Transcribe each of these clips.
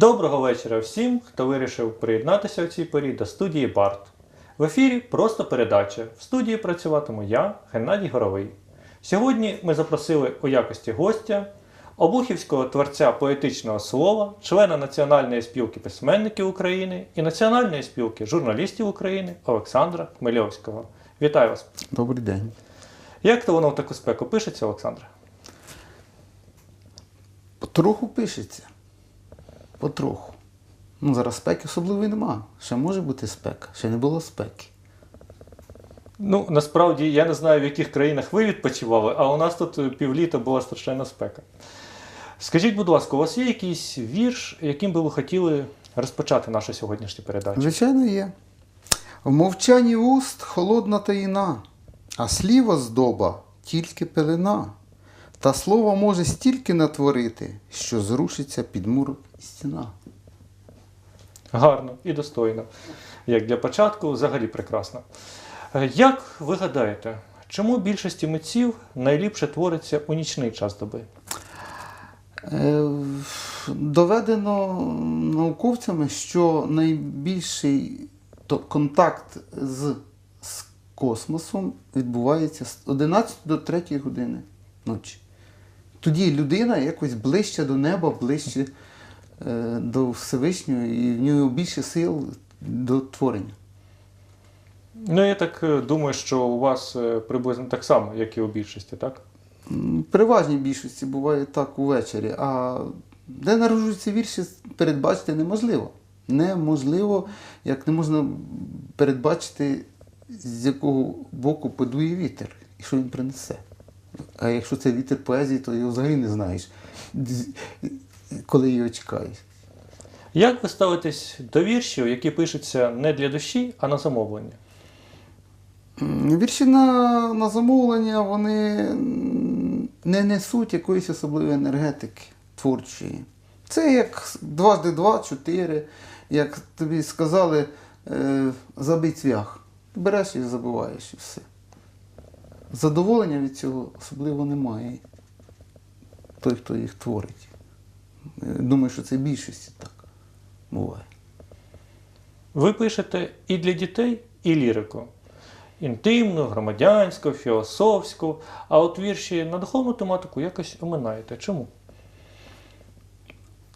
Доброго вечора всім, хто вирішив приєднатися в цій порі до студії Барт. В ефірі просто передача. В студії працюватиму я, Геннадій Горовий. Сьогодні ми запросили у якості гостя обухівського творця поетичного слова, члена Національної спілки письменників України і Національної спілки журналістів України Олександра Хмельовського. Вітаю вас! Добрий день. Як то воно в таку спеку пишеться, Олександре? Потроху пишеться. Потроху. Ну, зараз спеки особливої нема. Ще може бути спека, ще не було спеки. Ну, насправді я не знаю, в яких країнах ви відпочивали, а у нас тут е, півліта була страшенна спека. Скажіть, будь ласка, у вас є якийсь вірш, яким би ви хотіли розпочати нашу сьогоднішню передачу? Звичайно, є. В мовчанні уст холодна таїна, а сліва здоба тільки пелена. Та слово може стільки натворити, що зрушиться під мур і стіна. Гарно і достойно. Як для початку, взагалі прекрасно. Е, Як ви гадаєте, чому більшості митців найліпше твориться у нічний час доби? Е, Доведено науковцями, що найбільший контакт з, з космосом відбувається з 11 до 3 години ночі. Тоді людина якось ближче до неба, ближче е, до Всевишнього, і в нього більше сил до творення. Ну, я так е, думаю, що у вас е, приблизно так само, як і у більшості, так? Переважній більшості буває так увечері, а де народжуються вірші, передбачити неможливо. Неможливо, як не можна передбачити, з якого боку подує вітер і що він принесе. А якщо це вітер поезії, то його взагалі не знаєш, коли його чекаєш. Як ви ставитесь до віршів, які пишуться не для душі, а на замовлення? Вірші на, на замовлення вони не несуть якоїсь особливої енергетики творчої. Це як дважди два, чотири. Як тобі сказали, е, забий цвях. Береш і забуваєш і все. Задоволення від цього особливо немає. Той, хто їх творить. Е, Думаю, що це в більшості так буває. Ви пишете і для дітей, і лірику. Інтимну, громадянську, філософську, а от вірші на духовну тематику якось оминаєте. Чому?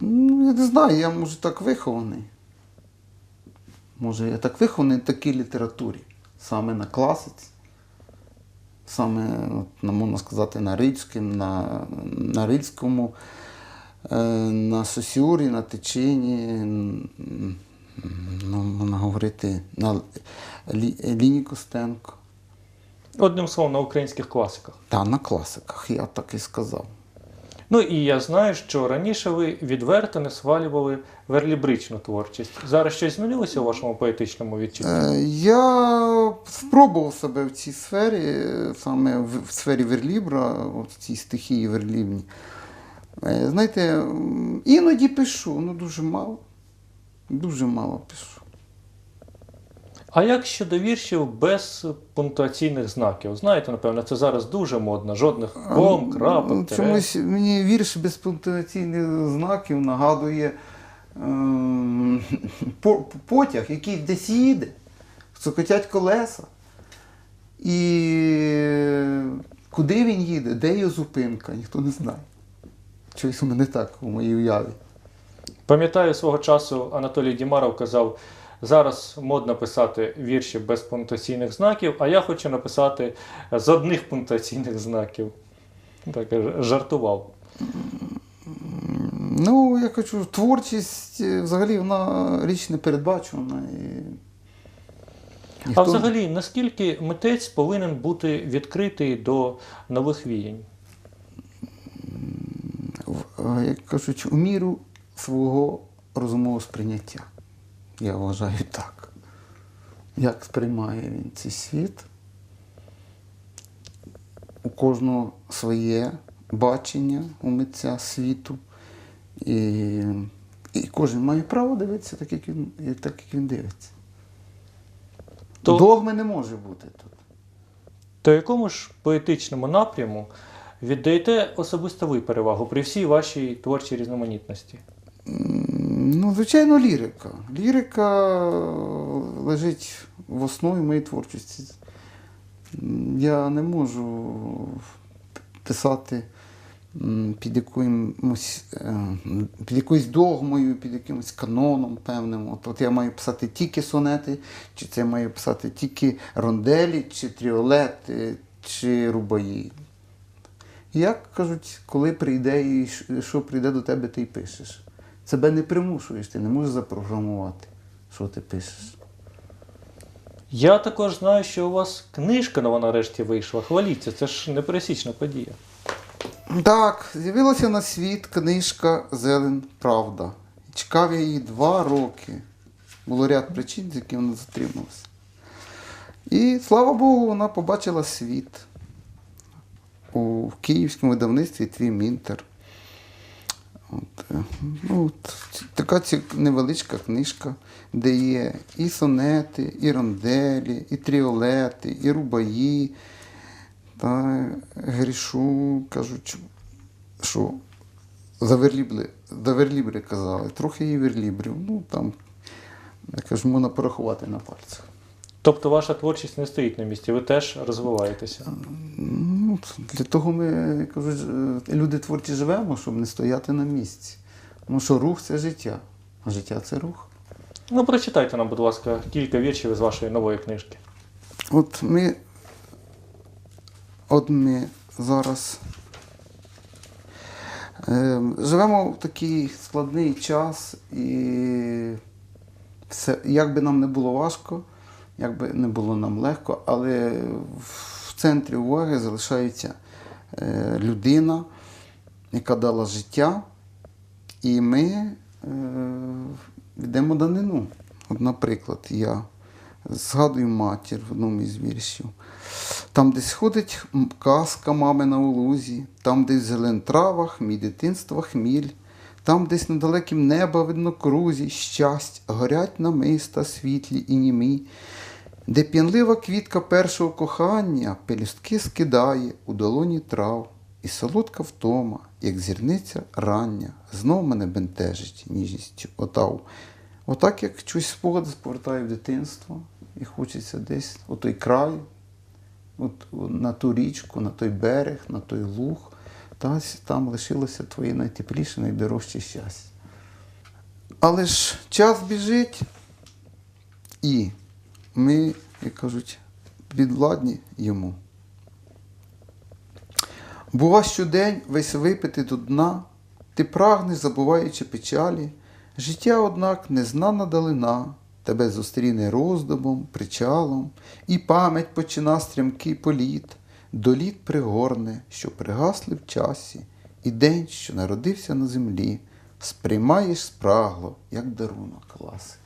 Ну, я не знаю, я може так вихований. Може, я так вихований в такій літературі, саме на класиці, саме, на, можна сказати, на Рицьким, на, на Рильському, е, на Сосюрі, на м, ну, можна говорити, на Лі, Ліні Костенко. Одним словом, на українських класиках. Та на класиках, я так і сказав. Ну і я знаю, що раніше ви відверто не свалювали верлібричну творчість. Зараз щось змінилося у вашому поетичному відчутті? Е, Я спробував себе в цій сфері, саме в сфері верлібра, в цій стихії верлібній. Е, Знаєте, іноді пишу, ну дуже мало. Дуже мало пишу. А як щодо віршів без пунктуаційних знаків? Знаєте, напевно, це зараз дуже модно. Жодних ком, крапок, Ну, тире. Чомусь мені вірш без пунктуаційних знаків нагадує ем, по- потяг, який десь їде, цокотять колеса. І куди він їде, де його зупинка, ніхто не знає. Щось у мене так у моїй уяві. Пам'ятаю свого часу Анатолій Дімаров казав: зараз модно писати вірші без пунктуаційних знаків, а я хочу написати з одних пунктуаційних знаків. Так жартував. Ну, я кажу, творчість е, взагалі вона річ непередбачувана. І... А взагалі, наскільки митець повинен бути відкритий до нових віянь? е, як кажуть, у міру свого розумового сприйняття. Я вважаю так. Як сприймає він цей світ? У кожного своє бачення у митця світу. І, і кожен має право дивитися так, як він, так, як він дивиться. То- Догми не може бути тут. То якому ж поетичному напряму віддаєте особисто ви перевагу при всій вашій творчій різноманітності? Ну, звичайно, лірика. Лірика е, лежить в основі моєї творчості. Я не можу писати під якимось, е, під якоюсь догмою, під якимось каноном певним. От, от я маю писати тільки сонети, чи це я маю писати тільки ронделі, чи тріолети, чи рубаї. Як кажуть, коли прийде і що прийде до тебе, ти й пишеш. Себе не примушуєш, ти не можеш запрограмувати, що ти пишеш. Я також знаю, що у вас книжка нова нарешті вийшла. Хваліться, це ж непересічна подія. Так, з'явилася на світ книжка Зелен Правда. Чекав я її два роки. Було ряд причин, з яких вона затрималася. І слава Богу, вона побачила світ у київському видавництві Твій Мінтер. От, е, ну, от, така невеличка книжка, де є і сонети, і ронделі, і тріолети, і рубаї. Та грішу, кажуть, що за верлібри, за верлібри казали, трохи і верлібрів. Ну там, я кажу, можна порахувати на пальцях. Тобто ваша творчість не стоїть на місці, ви теж розвиваєтеся. Ну, для того ми я кажу, ж, е, люди творчі живемо, щоб не стояти на місці. Тому що рух це життя, а життя це рух. Ну, прочитайте нам, будь ласка, кілька віршів із вашої нової книжки. От ми, от ми зараз е, живемо в такий складний час, і все, як би нам не було важко, як би не було нам легко, але в центрі уваги залишається е, людина, яка дала життя, і ми е, йдемо данину. От, наприклад, я згадую матір в одному із віршів. Там десь ходить м- казка мамина у лузі, там десь в зелен травах, мій дитинства хміль, там десь на неба видно крузі, щастя, горять намиста світлі і німі, де п'янлива квітка першого кохання пелюстки скидає у долоні трав, і солодка втома, як зірниця рання, знов мене бентежить ніжністю отав. Отак, як чусь спогади повертаю в дитинство, і хочеться десь у той край, от, на ту річку, на той берег, на той луг, та там лишилося твоє найтепліше, найдорожче щастя. Але ж час біжить, і ми, як кажуть, підвладні йому. Бува щодень весь випити до дна, ти прагнеш, забуваючи печалі, життя, однак, незнана далина, тебе зустріне роздумом, причалом, і пам'ять почина стрімкий політ, до літ пригорне, що пригасли в часі, і день, що народився на землі, сприймаєш спрагло, як дарунок ласи.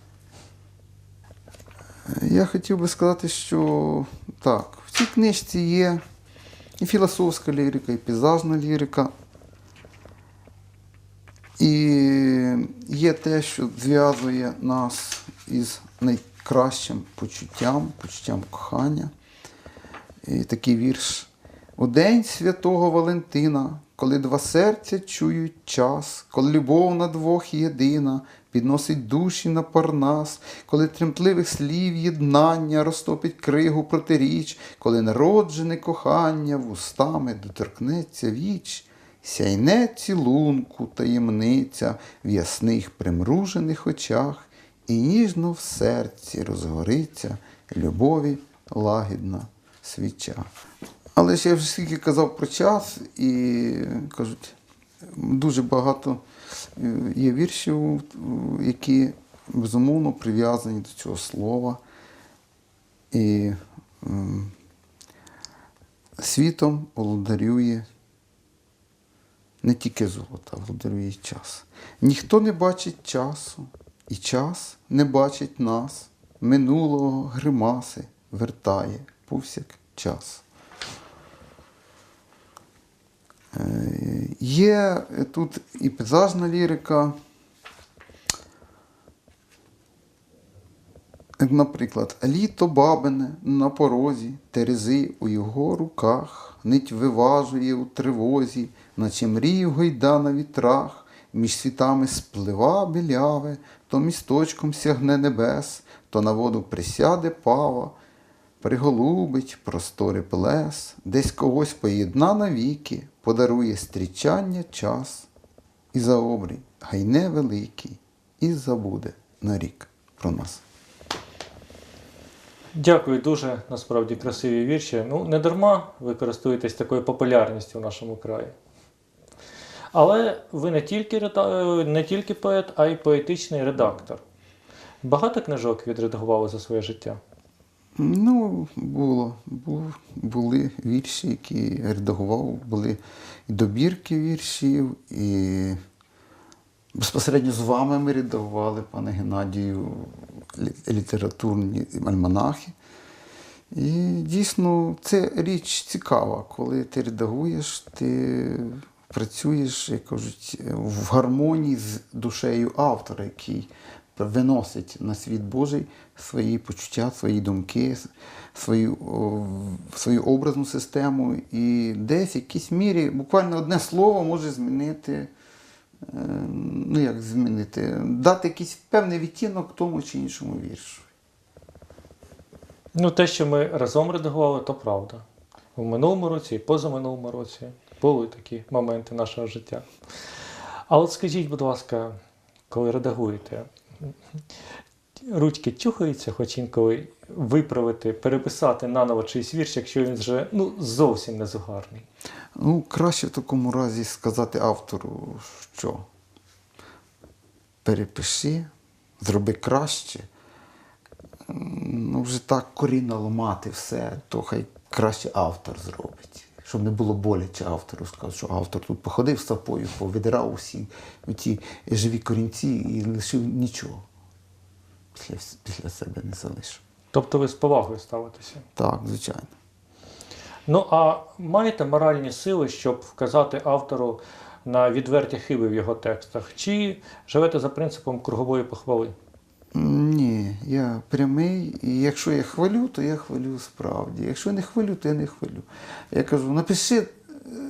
Я хотів би сказати, що так, в цій книжці є і філософська лірика, і пейзажна лірика. І є те, що зв'язує нас із найкращим почуттям, почуттям кохання. І такий вірш. У день святого Валентина, коли два серця чують час, коли любов на двох єдина, підносить душі на парнас, коли тремтливих слів єднання розтопить кригу протиріч, коли народжене кохання вустами доторкнеться віч, сяйне цілунку таємниця в ясних примружених очах, і ніжно в серці розгориться любові лагідна свіча. Але ж я вже скільки казав про час, і кажуть, дуже багато е, є віршів, е, які безумовно прив'язані до цього слова. І світом володарює не тільки золото, а володарює час. Ніхто не бачить часу, і час не бачить нас. Минулого гримаси вертає повсякчас. Е, Є тут і пейзажна лірика. Наприклад, літо бабине на порозі, терези у його руках, нить виважує у тривозі, наче мрію гойда на вітрах, між світами сплива біляве, то місточком сягне небес, то на воду присяде пава, приголубить простори плес, десь когось поєдна навіки, подарує стрічання час, і за обрій гайне великий, і забуде на рік про нас. Дякую, дуже насправді красиві вірші. Ну, не дарма ви користуєтесь такою популярністю в нашому краї. Але ви не тільки, е, не тільки поет, а й поетичний редактор. Багато книжок відредагували за своє життя. Ну, було. Бу- були вірші, які редагував, були і добірки віршів, і безпосередньо з вами ми редагували, пане Геннадію, літературні альманахи. І дійсно це річ цікава, коли ти редагуєш, ти працюєш, як кажуть, в гармонії з душею автора, який виносить на світ Божий свої почуття, свої думки, свою, свою образну систему. І десь в якійсь мірі буквально одне слово може змінити. е, Ну, як змінити, дати якийсь певний відтінок тому чи іншому віршу. Ну, те, що ми разом редагували, то правда. У минулому році і позаминулому році були такі моменти нашого життя. А от скажіть, будь ласка, коли редагуєте, ручки чухаються, хоч інколи виправити, переписати наново чийсь вірш, якщо він вже ну, зовсім не зугарний. Ну, краще в такому разі сказати автору, що перепиши, зроби краще. Ну, вже так корінно ламати все, то хай краще автор зробить. Щоб не було боляче автору, сказав, що автор тут походив стопою, повидирав усі ті живі корінці і лишив нічого. Після, після себе не залишив. Тобто ви з повагою ставитеся. Так, звичайно. Ну а маєте моральні сили, щоб вказати автору на відверті хиби в його текстах? Чи живете за принципом кругової похвали? Ні, я прямий, і якщо я хвалю, то я хвалю справді. Якщо не хвалю, то я не хвалю. Я кажу, напиши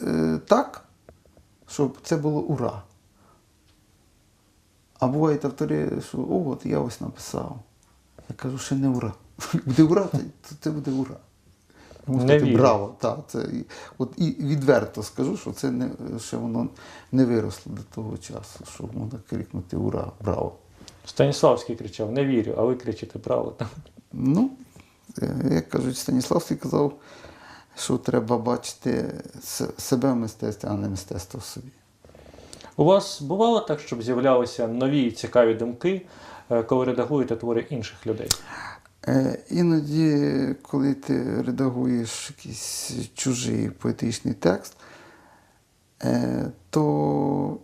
е, так, щоб це було ура. А бувають автори, що о, от я ось написав. Я кажу, ще не ура. Буде ура, то це буде ура. Тому Не сказати, браво. Так, це, от, і відверто скажу, що це не, ще воно не виросло до того часу, щоб можна крикнути ура, браво. Станіславський кричав: не вірю, а ви кричите право. Ну, як кажуть, Станіславський казав, що треба бачити себе в мистецтві, а не мистецтво в собі. У вас бувало так, щоб з'являлися нові цікаві думки, е, коли редагуєте твори інших людей? Е, Іноді, коли ти редагуєш якийсь чужий поетичний текст, е, то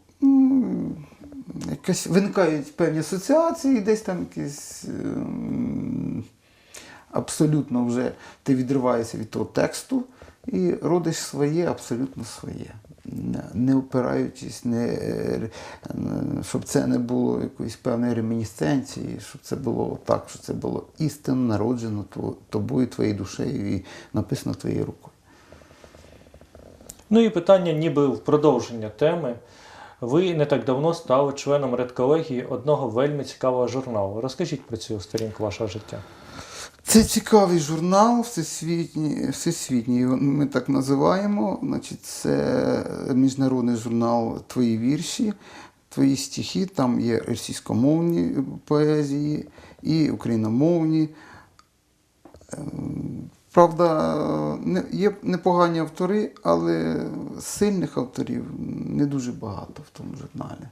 якось виникають певні асоціації, десь там якісь ем, абсолютно вже ти відриваєшся від того тексту і родиш своє, абсолютно своє. Не- опираючись, не, щоб це не було якоїсь певної ремінісценції, щоб це було так, що це було істинно народжено тобою, твоєю душею і написано твоєю рукою. Ну і питання ніби в продовження теми. Ви не так давно стали членом редколегії одного вельми цікавого журналу. Розкажіть про цю сторінку вашого життя. Це цікавий журнал, всесвітній, всесвітній ми так називаємо. Значить, це міжнародний журнал Твої вірші, твої стихи. Там є російськомовні поезії і україномовні. Правда, є непогані автори, але сильних авторів не дуже багато в тому журналі.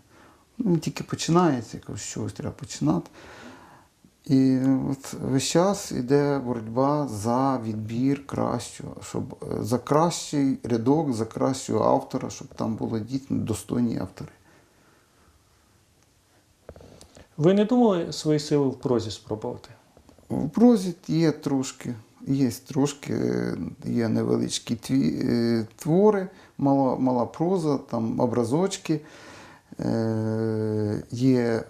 Ну, Він тільки починається, з чогось треба починати. І от весь час йде боротьба за відбір кращого, щоб е, за кращий рядок, за кращого автора, щоб там були дійсно достойні автори. Ви не думали свої сили в прозі спробувати? В прозі є трошки, є трошки, є невеличкі тві, е, твори, мала, мала проза, там образочки. Е, є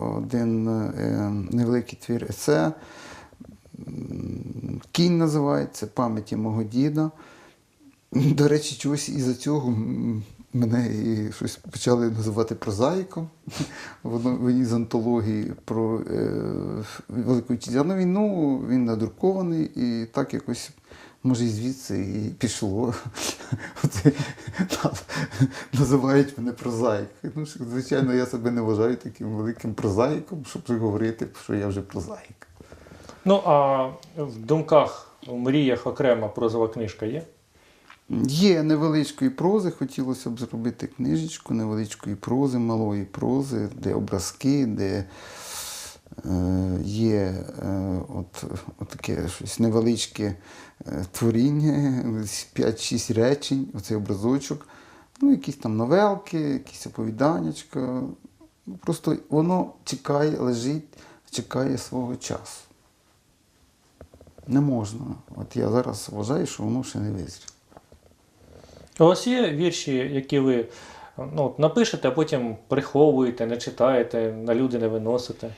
один е, невеликий твір есе. Кінь називається пам'яті мого діда. До речі, чогось із-за цього мене і щось почали називати прозаїком. Воно одній з антології про е, Велику Вітчизняну війну він надрукований, і так якось, може, і звідси і пішло. Називають мене прозаїк. Ну, звичайно, я себе не вважаю таким великим прозаїком, щоб говорити, що я вже прозаїк. Ну а в думках, в мріях окрема прозова книжка є? Є невеличкої прози, хотілося б зробити книжечку невеличкої прози, малої прози, де образки, де е, є е, от, от таке щось невеличке е, творіння, 5-6 речень, оцей образочок, ну, якісь там новелки, якісь оповіданнячка. Просто воно чекає, лежить, чекає свого часу. Не можна. От я зараз вважаю, що воно ще не визріло. У вас є вірші, які ви ну, от напишете, а потім приховуєте, не читаєте, на люди не виносите.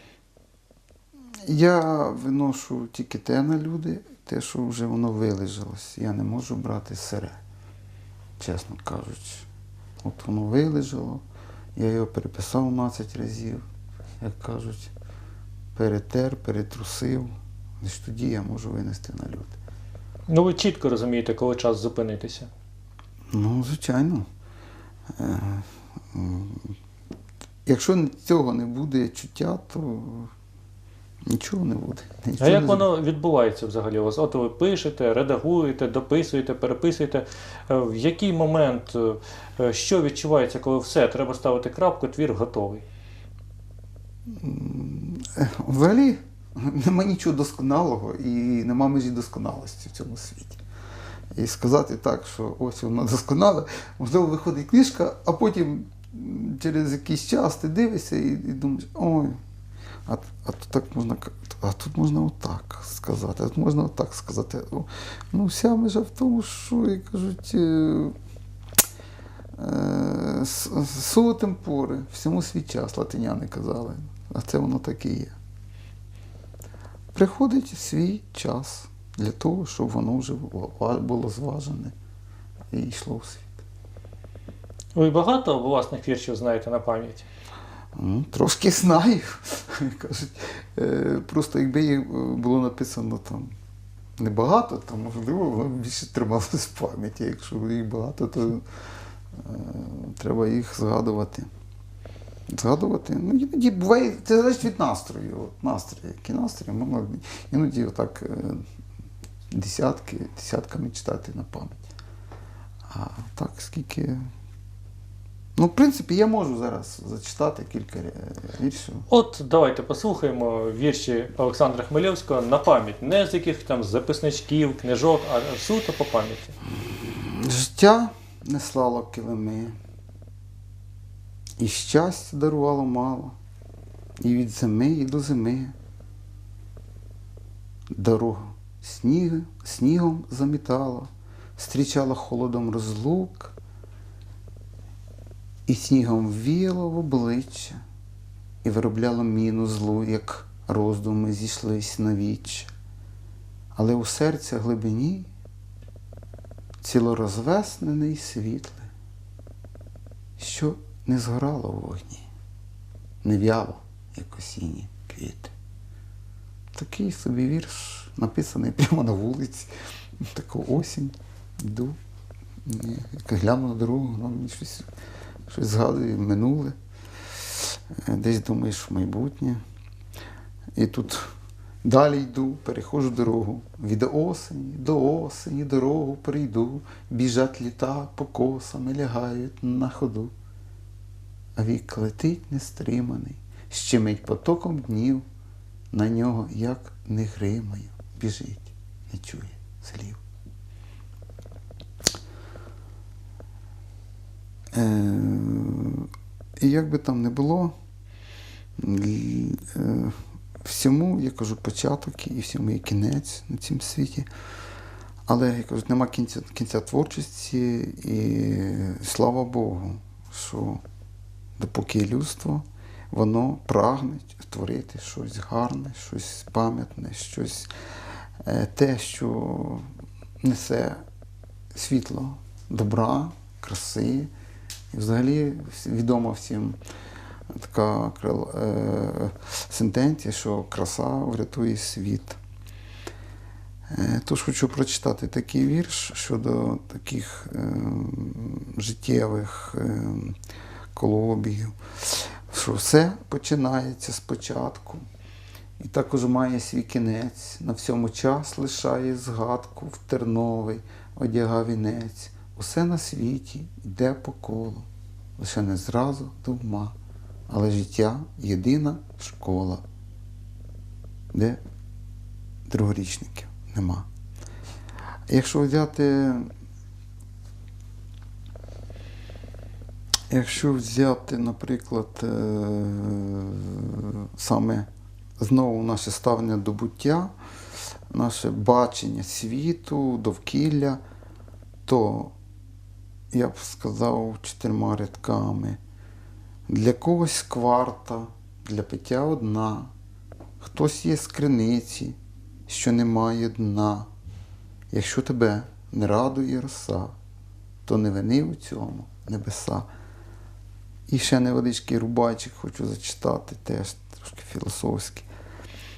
Я виношу тільки те на люди, те, що вже воно вилежалось. Я не можу брати сире, чесно кажучи. От воно вилежало, я його переписав 12 разів, як кажуть, перетер, перетрусив. Лише тоді я можу винести на люди. Ну, ви чітко розумієте, коли час зупинитися. Ну, звичайно. Е, Якщо цього не буде чуття, то нічого не буде. А як не воно відбувається взагалі? у вас? От ви пишете, редагуєте, дописуєте, переписуєте. Е, В який момент, е, що відчувається, коли все, треба ставити крапку, твір готовий? Взагалі нема нічого досконалого і нема межі досконалості в цьому світі. І сказати так, що ось вона досконала, можливо, виходить книжка, а потім через якийсь час ти дивишся і, і думаєш, ой, а, а тут так можна а тут можна отак сказати, а тут можна отак сказати. Ну, вся межа в тому, що, як кажуть, е, е, с- суо темпоре, всьому свій час, латиняни казали. А це воно так і є. Приходить свій час для того, щоб воно вже було зважене і йшло в світ. Ви багато власних віршів знаєте на пам'ять? Ну, трошки знаю. Кажуть, е, просто якби їх е, було написано там небагато, то можливо воно більше трималося в пам'яті. Якщо їх багато, то е, треба їх згадувати. Згадувати. Ну, іноді буває, це залежить від настрою. От настрій, який настрій, можна іноді отак десятки, десятками читати на пам'ять. А так, скільки. Ну, в принципі, я можу зараз зачитати кілька е, віршів. От давайте послухаємо вірші Олександра Хмельовського на пам'ять, не з яких там записничків, книжок, а суто по пам'яті. Життя не слало килими, і щастя дарувало мало, і від зими і до зими. Дорогу сніг, снігом замітало, зустрічала холодом розлук, і снігом віяло в обличчя, і виробляло міну злу, як роздуми зійшлись на віччя. Але у серця глибині цілорозвеснене й світле, що не згорало в вогні, не в'яло, як осінні квіти. Такий собі вірш, написаний прямо на вулиці. Таку осінь, йду, гляну на дорогу, ну, мені щось, щось згадує минуле, Е, десь думаєш майбутнє. І тут далі йду, перехожу дорогу. Від осені до осені дорогу прийду, біжать літа покосами лягають на ходу. А вік летить нестриманий, щемить потоком днів, на нього, як не гримаю, біжить, не чує слів. Е, і як би там не було, е, всьому, я кажу, початок і всьому є кінець на цьому світі. Але я кажу, нема кінця, кінця творчості, і слава Богу, що допоки є людство, воно прагне творити щось гарне, щось пам'ятне, щось те, що несе світло добра, краси І взагалі відома всім така е, сентенція, що краса врятує світ. Е, Тож хочу прочитати такий вірш щодо таких е, життєвих е, колобігів, що все починається спочатку. І також має свій кінець, на всьому час лишає згадку в терновий, одяга вінець. Усе на світі йде по колу, лише не зразу до вма, але життя єдина школа, де другорічників нема. Якщо взяти, якщо взяти, наприклад, е, саме знову наше ставлення до буття, наше бачення світу, довкілля, то я б сказав чотирма рядками. Для когось кварта, для пиття одна, хтось є з криниці, що немає дна. Якщо тебе не радує роса, то не вини у цьому небеса. І ще невеличкий рубайчик хочу зачитати, теж трошки філософський.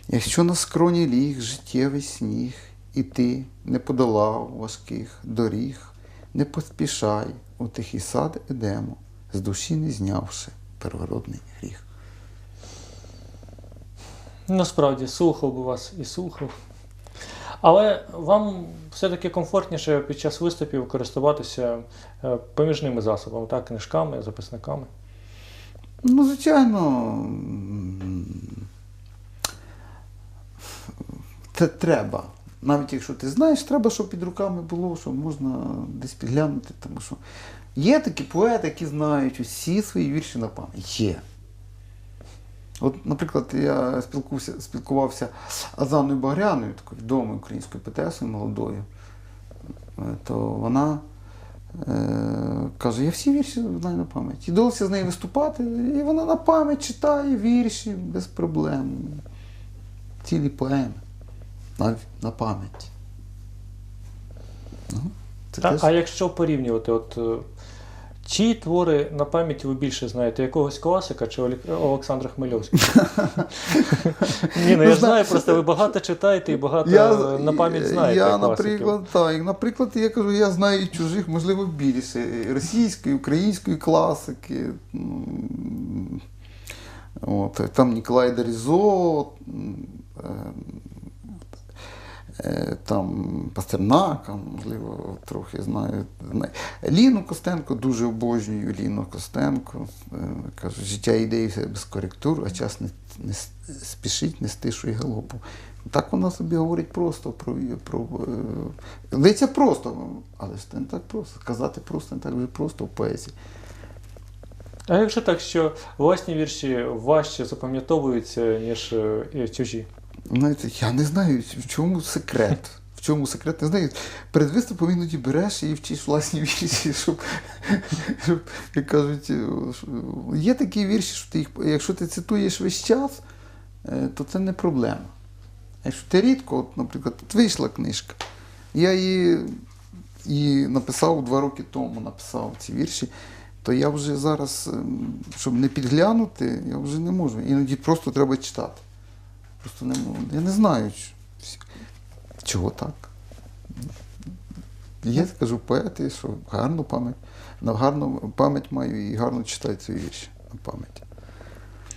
Якщо на скроні ліг життєвий сніг, і ти не подолав важких доріг, не поспішай у тихий сад Едему, з душі не знявши первородний гріх. Насправді слухав би вас і слухав. Але вам все-таки комфортніше під час виступів користуватися е, поміжними засобами, так, книжками, записниками. Ну, звичайно, м, це треба. Навіть якщо ти знаєш, треба, щоб під руками було, щоб можна десь підглянути. Тому що є такі поети, які знають усі свої вірші на пам'ять. Є. От, наприклад, я спілкувався, спілкувався Азаною Багряною, такою відомою українською поетесою молодою, Е, то вона е, каже, я всі вірші знаю на пам'ять. І довелося з нею виступати, і вона на пам'ять читає вірші без проблем. Цілі поеми. На, на пам'ять. Ну, це А, теж- а якщо порівнювати, от е, чиї твори на пам'ять ви більше знаєте? Якогось класика чи Олександра Хмельовського? Ні, ну я ж знаю, просто ви багато читаєте і багато на пам'ять знаєте. Я, наприклад, так, наприклад, я кажу, я знаю і чужих, можливо, більше. Російської, української класики. От, там Ніколай е, там Пастернака, можливо, трохи знаю. Ліну Костенко дуже обожнюю Ліну Костенко. Е, Кажу, життя ідеї без коректур, а час не, не спішить, не стишує галопу. Так вона собі говорить просто про. про е, Здається просто, але ж це не так просто. Казати просто не так вже просто в поезії. А якщо так, що власні вірші важче запам'ятовуються, ніж е, чужі? Знаєте, я не знаю, в чому секрет. В чому секрет? Не знаю. Перед виступом іноді береш і вчиш власні вірші, щоб, щоб як кажуть, є такі вірші, що ти їх, якщо ти цитуєш весь час, е, то це не проблема. Якщо ти рідко, от, наприклад, от вийшла книжка, я її, її написав два роки тому, написав ці вірші, то я вже зараз, ем, щоб не підглянути, я вже не можу. Іноді просто треба читати. Просто не. Я не знаю, чого так. Є, скажу, поети, що гарну пам'ять, гарну пам'ять маю і гарно читаю ці вірші на пам'ять.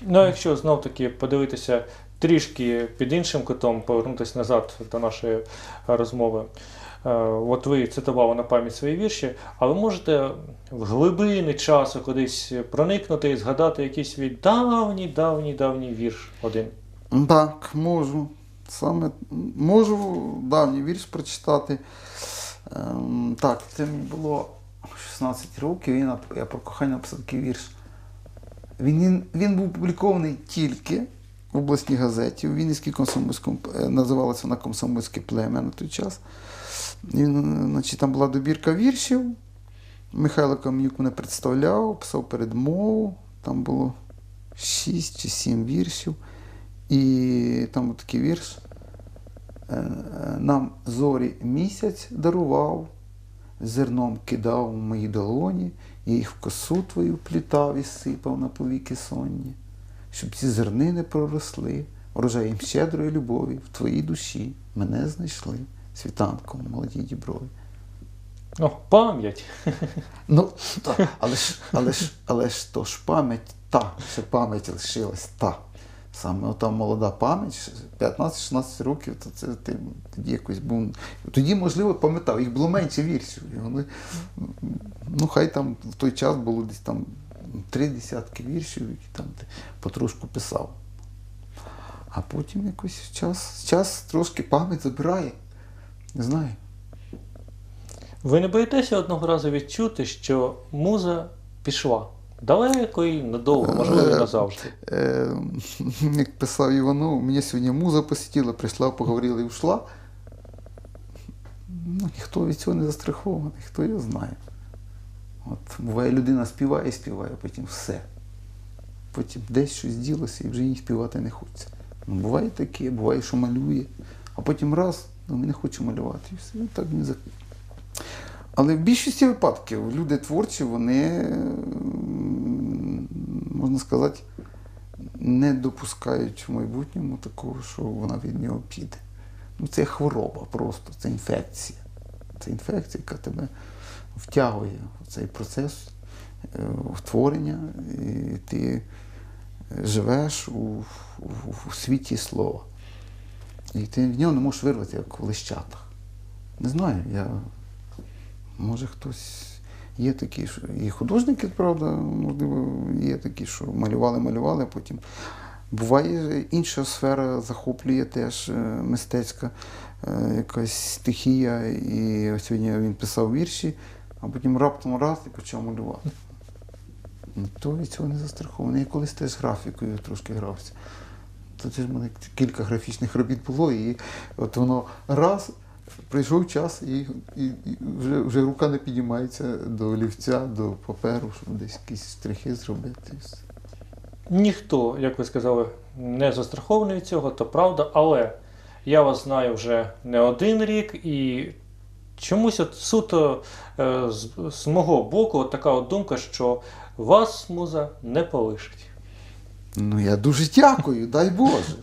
Ну, якщо знов таки подивитися трішки під іншим кутом, повернутися назад до нашої розмови. Е, От ви цитували на пам'ять свої вірші, а ви можете в глибини часу кудись проникнути і згадати якийсь свій давній, давній, давній вірш один. Так, можу. Саме можу давній вірш прочитати. Ем, так, це мені було 16 років, і я про кохання написав такий вірш. Він, він був опублікований тільки в обласній газеті, у Вінницькій комсомольському, е, називалася вона Комсомольське плем'я на той час. Він, значить, там була добірка віршів. Михайло Кам'юк мене представляв, писав передмову. Там було 6 чи 7 віршів. І там такий вірш. Е, е, Нам зорі місяць дарував, зерном кидав в мої долоні, я їх в косу твою плітав і сипав на повіки сонні, щоб ці зернини проросли, врожаєм щедрої любові в твоїй душі мене знайшли світанком молодій діброві. О, пам'ять. Ну, та, але ж, але ж, але ж то ж пам'ять та, ще пам'ять лишилась та. Саме ота молода пам'ять, 15-16 років, то це ти тоді якось був. Тоді, можливо, пам'ятав, їх було менше віршів. І вони, ну, хай там в той час було десь там три десятки віршів, які там ти потрошку писав. А потім якось час, час трошки пам'ять забирає. Не знаю. Ви не боїтеся одного разу відчути, що муза пішла далеко і надовго, можливо, і назавжди. Е, як писав Іванов, мене сьогодні муза посітила, прийшла, поговорила і ушла. Ну, ніхто від цього не застрахований, хто його знає. От, буває, людина співає і співає, а потім все. Потім десь щось ділося і вже їй співати не хочеться. Ну, буває таке, буває, що малює, а потім раз, ну, не хочу малювати. І все, і так не за... Але в більшості випадків люди творчі, вони, можна сказати, не допускають в майбутньому такого, що вона від нього піде. Ну, це хвороба просто, це інфекція. Це інфекція, яка тебе втягує в цей процес е, в творення, і ти живеш у, у, у світі слова. І ти в нього не можеш вирвати, як в лищатах. Не знаю, я Може хтось є такі, що і художники, правда, можливо, є такі, що малювали, малювали, а потім. Буває інша сфера захоплює теж е, мистецька е, якась стихія. І ось сьогодні він писав вірші, а потім раптом раз і почав малювати. Ну, То від цього не застрахований. Я колись теж з графікою трошки грався. То теж в мене кілька графічних робіт було, і от воно раз прийшов час, і, і, і вже, вже рука не підіймається до олівця, до паперу, щоб десь якісь штрихи зробити. Ніхто, як ви сказали, не застрахований від цього, то правда, але я вас знаю вже не один рік, і чомусь от суто е, з, з мого боку от така от думка, що вас муза не полишить. Ну, я дуже дякую, дай Боже,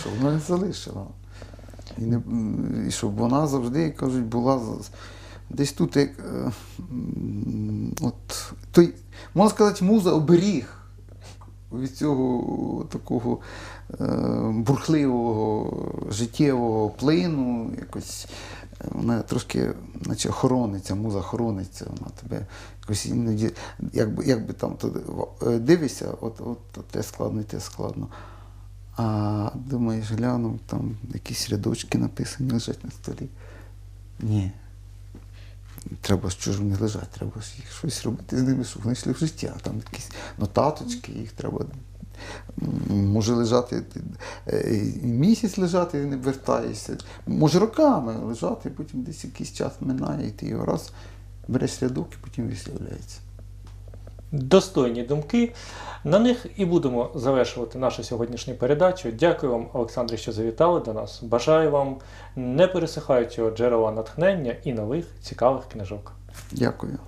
щоб вона не залишила. І, не, і щоб вона завжди, як кажуть, була десь тут, як, е, от, той, можна сказати, муза оберіг від цього такого е, бурхливого життєвого плину, якось е, вона трошки, наче охорониться, муза охорониться, вона тебе якось іноді, якби, якби там то, е, дивишся, от, от те складно, і те складно. А думаєш, глянув, там якісь рядочки написані лежать на столі. Ні. Треба що ж вони лежать, треба їх щось робити з ними, щоб вони йшли в життя. Там якісь нотаточки, їх треба. Може лежати е, місяць лежати, і не вертаєшся. Може роками лежати, потім десь якийсь час минає, і ти його раз береш рядок і потім виставляється. Достойні думки. На них і будемо завершувати нашу сьогоднішню передачу. Дякую вам, Олександре, що завітали до нас. Бажаю вам не пересихаючого джерела натхнення і нових цікавих книжок. Дякую.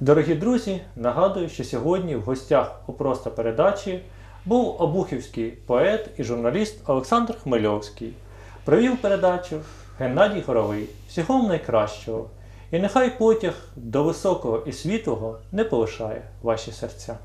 Дорогі друзі, нагадую, що сьогодні в гостях у просто передачі був обухівський поет і журналіст Олександр Хмельовський. Провів передачу Геннадій Горовий. Всього найкращого. І нехай потяг до високого і світлого не полишає ваші серця.